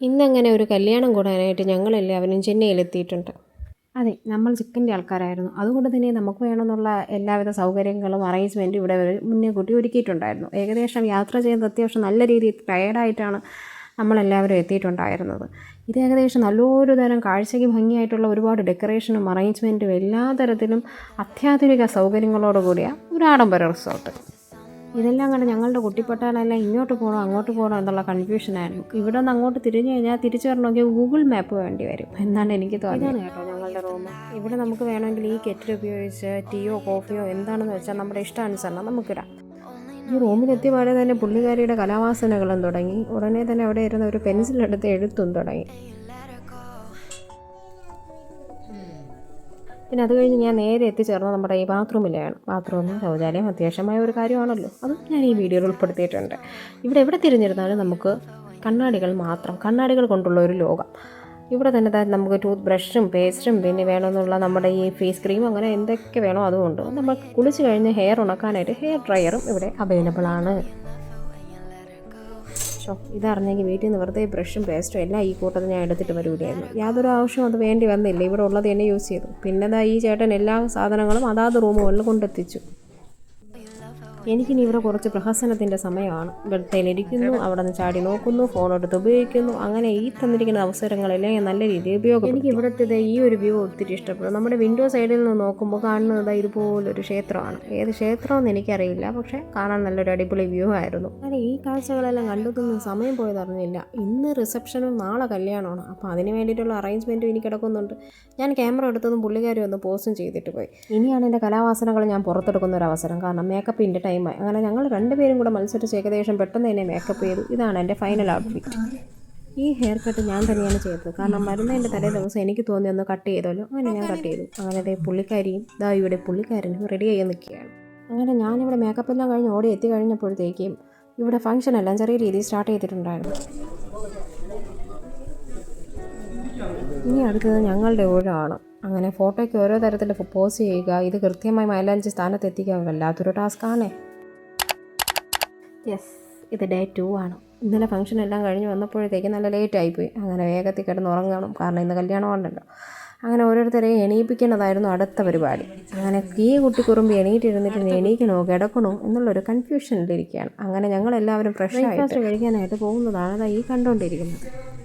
ഇന്നങ്ങനെ ഒരു കല്യാണം കൂടാനായിട്ട് ഞങ്ങളെല്ലാവരും ചെന്നൈയിലെത്തിയിട്ടുണ്ട് അതെ നമ്മൾ ചിക്കന്റെ ആൾക്കാരായിരുന്നു. അതുകൊണ്ട് തന്നെ നമുക്ക് വേണമെന്നുള്ള എല്ലാവിധ സൗകര്യങ്ങളും അറേഞ്ച്മെന്റും ഇവിടെ മുന്നേ കൂട്ടി ഒരുക്കിയിട്ടുണ്ടായിരുന്നു. ഏകദേശം യാത്ര ചെയ്യുന്നത് അത്യാവശ്യം നല്ല രീതിയിൽ ടയേർഡായിട്ടാണ് നമ്മളെല്ലാവരും എത്തിയിട്ടുണ്ടായിരുന്നത്. ഇത് ഏകദേശം നല്ലൊരു തരം കാഴ്ചയ്ക്ക് ഭംഗിയായിട്ടുള്ള ഒരുപാട് ഡെക്കറേഷനും അറേഞ്ച്മെന്റും എല്ലാ തരത്തിലും അത്യാധുനിക സൗകര്യങ്ങളോടുകൂടിയ ഒരു ആഡംബര റിസോർട്ട് ഇതെല്ലാം കണ്ട് ഞങ്ങളുടെ കുട്ടിപ്പട്ടാലെല്ലാം ഇങ്ങോട്ട് പോകണോ അങ്ങോട്ട് പോകണോ എന്നുള്ള കൺഫ്യൂഷനായിരുന്നു ഇവിടെ നിന്ന് അങ്ങോട്ട് തിരിഞ്ഞു കഴിഞ്ഞാൽ തിരിച്ചു വരണമെങ്കിൽ ഗൂഗിൾ മാപ്പ് വേണ്ടി വരും എന്നാണ് എനിക്ക് തോന്നിയത്. കേട്ടോ ഞങ്ങളുടെ റൂം ഇവിടെ നമുക്ക് വേണമെങ്കിൽ ഈ കെറ്റിൽ ഉപയോഗിച്ച് ടീയോ കോഫിയോ എന്താണെന്ന് വെച്ചാൽ നമ്മുടെ ഇഷ്ടാനുസരണം നമുക്കിടാം. ഈ റൂമിലെത്തിയ പാടെ തന്നെ പുള്ളിക്കാരിയുടെ കലാവാസനകളും തുടങ്ങി. ഉടനെ തന്നെ അവിടെ ഇരുന്ന ഒരു പെൻസിലെടുത്ത് എഴുത്തും തുടങ്ങി. പിന്നെ അത് കഴിഞ്ഞ് ഞാൻ നേരെ എത്തിച്ചേർന്ന നമ്മുടെ ഈ ബാത്റൂമിലാണ് ബാത്റൂമും ശൗചാലയം അത്യാവശ്യമായ ഒരു കാര്യമാണല്ലോ. അതും ഞാൻ ഈ വീഡിയോയിൽ ഉൾപ്പെടുത്തിയിട്ടുണ്ട്. ഇവിടെ എവിടെ തിരിഞ്ഞിരുന്നാലും നമുക്ക് കണ്ണാടികൾ മാത്രം കണ്ണാടികൾ കൊണ്ടുള്ള ഒരു ലോകം. ഇവിടെ തന്നെ നമുക്ക് ടൂത്ത് ബ്രഷും പേസ്റ്റും പിന്നെ വേണമെന്നുള്ള നമ്മുടെ ഈ ഫേസ് ക്രീം അങ്ങനെ എന്തൊക്കെ വേണോ അതുകൊണ്ട്. നമ്മൾ കുളിച്ച് കഴിഞ്ഞ് ഹെയർ ഉണക്കാനായിട്ട് ഹെയർ ഡ്രയറും ഇവിടെ അവൈലബിൾ ആണ്. ഷോ ഇതറിഞ്ഞെങ്കിൽ വീട്ടിൽ നിന്ന് വെറുതെ ബ്രഷും പേസ്റ്റും എല്ലാം ഈ കൂട്ടത്തിൽ ഞാൻ എടുത്തിട്ട് വരൂലായിരുന്നു യാതൊരു ആവശ്യവും അത് വേണ്ടി വന്നില്ല. ഇവിടെ ഉള്ളത് തന്നെ യൂസ് ചെയ്തു. പിന്നെ ദാ ഈ ചേട്ടൻ എല്ലാ സാധനങ്ങളും അതാത് റൂമുകളിൽ കൊണ്ടെത്തിച്ചു. എനിക്കിനി ഇവിടെ കുറച്ച് പ്രഹസനത്തിന്റെ സമയമാണ്. ബെഡ്തയിലിരിക്കുന്നു അവിടെ നിന്ന് ചാടി നോക്കുന്നു ഫോൺ എടുത്ത് ഉപയോഗിക്കുന്നു. അങ്ങനെ ഈ തന്നിരിക്കുന്ന അവസരങ്ങളെല്ലാം ഞാൻ നല്ല രീതിയിൽ ഉപയോഗം എനിക്ക് ഇവിടുത്തെ ഈ ഒരു വ്യൂ ഒത്തിരി ഇഷ്ടപ്പെടും. നമ്മുടെ വിൻഡോ സൈഡിൽ നിന്ന് നോക്കുമ്പോൾ കാണുന്നത് ഇതുപോലൊരു ക്ഷേത്രമാണ്. ഏത് ക്ഷേത്രമെന്ന് എനിക്കറിയില്ല പക്ഷേ കാണാൻ നല്ലൊരു അടിപൊളി വ്യൂ ആയിരുന്നു. അങ്ങനെ ഈ കാഴ്ചകളെല്ലാം കണ്ടെത്തുന്ന സമയം പോയത് അറിഞ്ഞില്ല. ഇന്ന് റിസപ്ഷനും നാളെ കല്യാണമാണ്. അപ്പോൾ അതിന് വേണ്ടിയിട്ടുള്ള അറേഞ്ച്മെന്റും എനിക്ക് കിടക്കുന്നുണ്ട്. ഞാൻ ക്യാമറ എടുത്തതും പുള്ളിക്കാരും ഒന്ന് പോസ്റ്റും ചെയ്തിട്ട് പോയി. ഇനിയാണ് എന്റെ കലാവാസനകൾ ഞാൻ പുറത്തെടുക്കുന്ന ഒരു അവസരം. കാരണം മേക്കപ്പിന്റെ ടൈമായി അങ്ങനെ ഞങ്ങൾ രണ്ടുപേരും കൂടെ മത്സരിച്ച് ഏകദേശം പെട്ടെന്ന് തന്നെ മേക്കപ്പ് ചെയ്തു. ഇതാണ് എന്റെ ഫൈനൽ ഔട്ട്ഫിറ്റ് ഈ ഹെയർ കട്ട് ഞാൻ തന്നെയാണ് ചെയ്തത്. കാരണം മരുന്നതിന്റെ തലേ ദിവസം എനിക്ക് തോന്നി ഒന്ന് കട്ട് ചെയ്തല്ലോ അങ്ങനെ ഞാൻ കട്ട് ചെയ്തു. അങ്ങനെ ദേ പുള്ളിക്കാരിയും ദാ ഇവിടെ പുള്ളിക്കാരനും റെഡി ആയി നിൽക്കുകയാണ്. അങ്ങനെ ഞാനിവിടെ മേക്കപ്പ് എല്ലാം കഴിഞ്ഞ് ഓടി എത്തി കഴിഞ്ഞപ്പോഴത്തേക്കും ഇവിടെ ഫംഗ്ഷൻ എല്ലാം ചെറിയ രീതിയിൽ സ്റ്റാർട്ട് ചെയ്തിട്ടുണ്ടായിരുന്നു. ഇനി അടുത്തത് ഞങ്ങളുടെ ഊഴമാണ് അങ്ങനെ ഫോട്ടോയ്ക്ക് ഓരോ തരത്തിൽ പോസ് ചെയ്യുക ഇത് കൃത്യമായി മൈലാഞ്ചി സ്ഥാനത്ത് എത്തിക്കുക വല്ലാത്തൊരു ടാസ്ക് ആണേ. യെസ് ഇത് ഡേ ടു ആണ്. ഇന്നലെ ഫംഗ്ഷൻ എല്ലാം കഴിഞ്ഞ് വന്നപ്പോഴത്തേക്ക് നല്ല ലേറ്റ് ആയിപ്പോയി. അങ്ങനെ വേഗത്തിൽ കിടന്ന് ഉറങ്ങണം. കാരണം ഇന്ന് കല്യാണം ഉണ്ടല്ലോ. അങ്ങനെ ഓരോരുത്തരെയും എണീപ്പിക്കേണ്ടതായിരുന്നു അടുത്ത പരിപാടി. അങ്ങനെ ഈ കുട്ടി കുറുമ്പ് എണീറ്റിരുന്നിട്ട് എണീക്കണോ കിടക്കണോ എന്നുള്ളൊരു കൺഫ്യൂഷനിലിരിക്കുകയാണ് അങ്ങനെ ഞങ്ങളെല്ലാവരും ഫ്രഷ് ആയിട്ട് കഴിക്കാനായിട്ട് പോകുന്നതാണ് ഈ കണ്ടുകൊണ്ടിരിക്കുന്നത്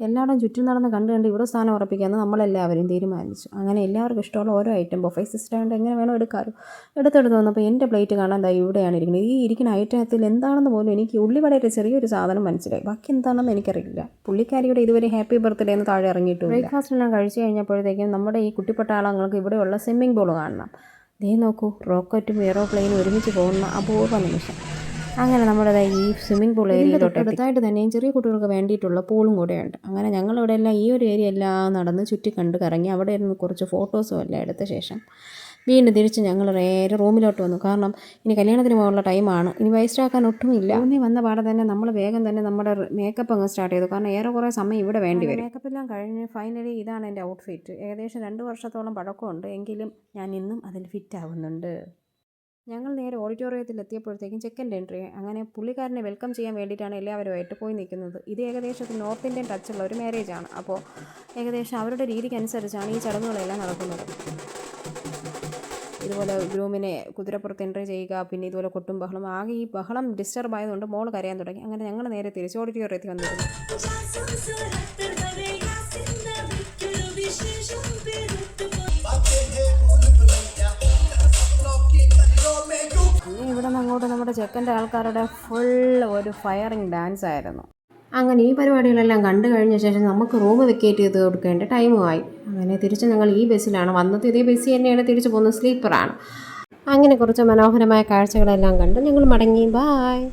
എല്ലായിടും ചുറ്റും നടന്ന് കണ്ട് കണ്ട് ഇവിടെ സ്ഥാനം ഉറപ്പിക്കാമെന്ന് നമ്മളെല്ലാവരും തീരുമാനിച്ചു. അങ്ങനെ എല്ലാവർക്കും ഇഷ്ടമുള്ള ഓരോ ഐറ്റം ബൊഫേ സിസ്റ്റം ആയതുകൊണ്ട് എങ്ങനെ വേണോ എടുക്കാമല്ലോ എടുത്തെടുത്ത് വന്നപ്പോൾ എന്റെ പ്ലേറ്റ് കാണാൻ ദാ ഇവിടെയാണ് ഇരിക്കുന്നത്. ഈ ഇരിക്കുന്ന ഐറ്റത്തിൽ എന്താണെന്ന് പോലും എനിക്ക് ഉള്ളിവടയുടെ ചെറിയൊരു സാധനം മനസ്സിലായി. ബാക്കി എന്താണെന്ന് എനിക്കറിയില്ല. പുള്ളിക്കാരിയുടെ ഇതുവരെ ഹാപ്പി ബർത്ത്ഡേ എന്ന് താഴെ ഇറങ്ങിയിട്ടുണ്ട് ബ്രേക്ക്ഫാസ്റ്റ് എല്ലാം കഴിച്ചു കഴിഞ്ഞപ്പോഴത്തേക്കും നമ്മുടെ ഈ കുട്ടിപ്പട്ടാളങ്ങൾക്ക് ഇവിടെയുള്ള സ്വിമ്മിംഗ് പൂൾ കാണണം. ദേ നോക്കൂ റോക്കറ്റും എയറോപ്ലെയിനും ഒരുമിച്ച് പോകുന്ന അപൂർവ നിമിഷം. അങ്ങനെ നമ്മുടെ ഈ സ്വിമ്മിംഗ് പൂൾ ഏരിയ തൊട്ടടുത്തായിട്ട് തന്നെയും ചെറിയ കുട്ടികൾക്ക് വേണ്ടിയിട്ടുള്ള പൂളും കൂടെയുണ്ട് അങ്ങനെ ഞങ്ങളിവിടെ എല്ലാം ഈ ഒരു ഏരിയ എല്ലാം നടന്ന് ചുറ്റി കണ്ട് കറങ്ങി അവിടെ ഇരുന്ന് കുറച്ച് ഫോട്ടോസും എല്ലാം എടുത്ത ശേഷം വീണ്ടും തിരിച്ച് ഞങ്ങൾ നേരെ റൂമിലോട്ട് വന്നു. കാരണം ഇനി കല്യാണത്തിന് പോകാനുള്ള ടൈമാണ് ഇനി വേസ്റ്റ് ആക്കാൻ ഒട്ടുമില്ല. ഇനി വന്ന പാടെ തന്നെ നമ്മൾ വേഗം തന്നെ നമ്മുടെ മേക്കപ്പ് അങ്ങ് സ്റ്റാർട്ട് ചെയ്തു. കാരണം ഏറെ കുറേ സമയം ഇവിടെ വേണ്ടി വരും. മേക്കപ്പ് എല്ലാം കഴിഞ്ഞ് ഫൈനലി ഇതാണ് എന്റെ ഔട്ട്ഫിറ്റ് ഏകദേശം രണ്ട് വർഷത്തോളം പഴക്കമുണ്ട്. എങ്കിലും ഞാൻ ഇന്നും അതിൽ ഫിറ്റ് ആവുന്നുണ്ട്. ഞങ്ങൾ നേരെ ഓഡിറ്റോറിയത്തിൽ എത്തിയപ്പോഴത്തേക്കും ചെക്കന്റെ എൻട്രി അങ്ങനെ പുള്ളിക്കാരനെ വെൽക്കം ചെയ്യാൻ വേണ്ടിയിട്ടാണ് എല്ലാവരുമായിട്ട് പോയി നിൽക്കുന്നത്. ഇത് ഏകദേശം നോർത്ത് ഇന്ത്യൻ ടച്ചുള്ള ഒരു മാരേജ് ആണ്. അപ്പോൾ ഏകദേശം അവരുടെ രീതിക്കനുസരിച്ചാണ് ഈ ചടങ്ങുകളെല്ലാം നടക്കുന്നത്. ഇതുപോലെ ഗ്രൂമിനെ കുതിരപ്പുറത്ത് എൻട്രി ചെയ്യുക പിന്നെ ഇതുപോലെ കൊട്ടും ബഹളം ആകെ ഈ ബഹളം ഡിസ്റ്റർബ് ആയതുകൊണ്ട് മോൾ കരയാൻ തുടങ്ങി. അങ്ങനെ ഞങ്ങൾ നേരെ തിരിച്ച് ഓഡിറ്റോറിയത്തിൽ വന്നിരുന്നു. ചെക്കന്റെ ആൾക്കാരുടെ ഫുൾ ഒരു ഫയറിങ് ഡാൻസ് ആയിരുന്നു. അങ്ങനെ ഈ പരിപാടികളെല്ലാം കണ്ടു കഴിഞ്ഞ ശേഷം നമുക്ക് റൂം വെക്കേറ്റ് ചെയ്ത് കൊടുക്കേണ്ട ടൈമുമായി അങ്ങനെ തിരിച്ച് ഞങ്ങൾ ഈ ബസ്സിലാണ് വന്നത് ഇതേ ബസ് തന്നെയാണ്. തിരിച്ചു പോകുന്നത് സ്ലീപ്പറാണ് അങ്ങനെ കുറച്ച് മനോഹരമായ കാഴ്ചകളെല്ലാം കണ്ട് ഞങ്ങൾ മടങ്ങി. ബായ്